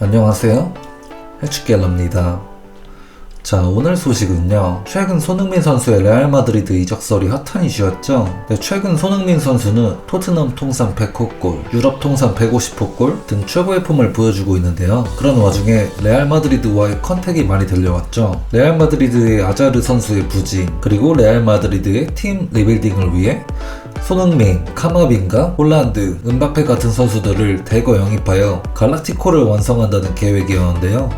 안녕하세요. 해축갤럽니다. 자, 오늘 소식은요. 최근 손흥민 선수의 레알 마드리드 이적설이 핫한 이슈였죠. 네, 최근 손흥민 선수는 토트넘 통산 100호 골, 유럽 통산 150호 골 등 최고의 폼을 보여주고 있는데요. 그런 와중에 레알 마드리드와의 컨택이 많이 들려왔죠. 레알 마드리드의 아자르 선수의 부진, 그리고 레알 마드리드의 팀 리빌딩을 위해 손흥민, 카마빈가, 홀란드, 은바페 같은 선수들을 대거 영입하여 갈락티코를 완성한다는 계획이었는데요.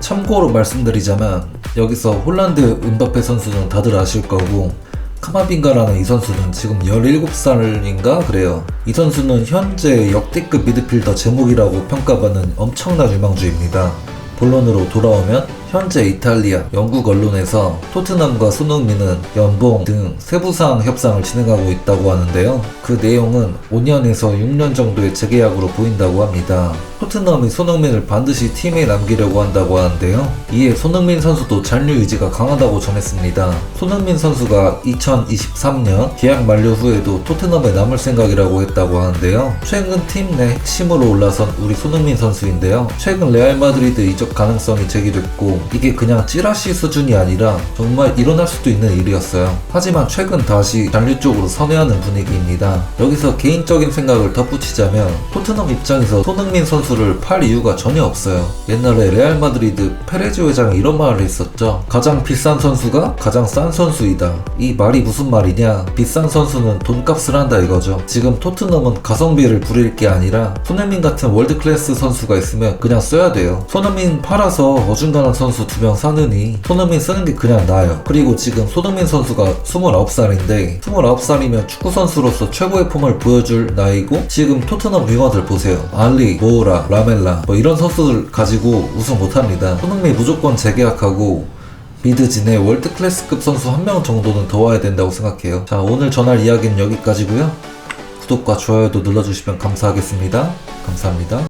참고로 말씀드리자면 여기서 홀란드 은바페 선수는 다들 아실 거고 카마빈가라는 이 선수는 지금 17살인가 그래요. 이 선수는 현재 역대급 미드필더 제목이라고 평가받는 엄청난 유망주입니다. 본론으로 돌아오면 현재 이탈리아, 영국 언론에서 토트넘과 손흥민은 연봉 등 세부사항 협상을 진행하고 있다고 하는데요. 그 내용은 5년에서 6년 정도의 재계약으로 보인다고 합니다. 토트넘이 손흥민을 반드시 팀에 남기려고 한다고 하는데요. 이에 손흥민 선수도 잔류 의지가 강하다고 전했습니다. 손흥민 선수가 2023년 계약 만료 후에도 토트넘에 남을 생각이라고 했다고 하는데요. 최근 팀 내 핵심으로 올라선 우리 손흥민 선수인데요. 최근 레알 마드리드 이적 가능성이 제기됐고 이게 그냥 찌라시 수준이 아니라 정말 일어날 수도 있는 일이었어요. 하지만 최근 다시 잔류 쪽으로 선회하는 분위기입니다. 여기서 개인적인 생각을 덧붙이자면 토트넘 입장에서 손흥민 선수를 팔 이유가 전혀 없어요. 옛날에 레알 마드리드 페레즈 회장이 이런 말을 했었죠. 가장 비싼 선수가 가장 싼 선수이다. 이 말이 무슨 말이냐? 비싼 선수는 돈값을 한다 이거죠. 지금 토트넘은 가성비를 부릴 게 아니라 손흥민 같은 월드 클래스 선수가 있으면 그냥 써야 돼요. 손흥민 팔아서 어중간한 선수 두 명 사느니 손흥민 쓰는 게 그냥 나아요. 그리고 지금 손흥민 선수가 29살인데 29살이면 축구 선수로서 최고의 폼을 보여줄 나이고 지금 토트넘 윙어들 보세요. 알리, 모우라, 라멜라 뭐 이런 선수들 가지고 우승 못합니다. 손흥민 무조건 재계약하고 미드진의 월드 클래스급 선수 한 명 정도는 더 와야 된다고 생각해요. 자, 오늘 전할 이야기는 여기까지고요. 구독과 좋아요도 눌러주시면 감사하겠습니다. 감사합니다.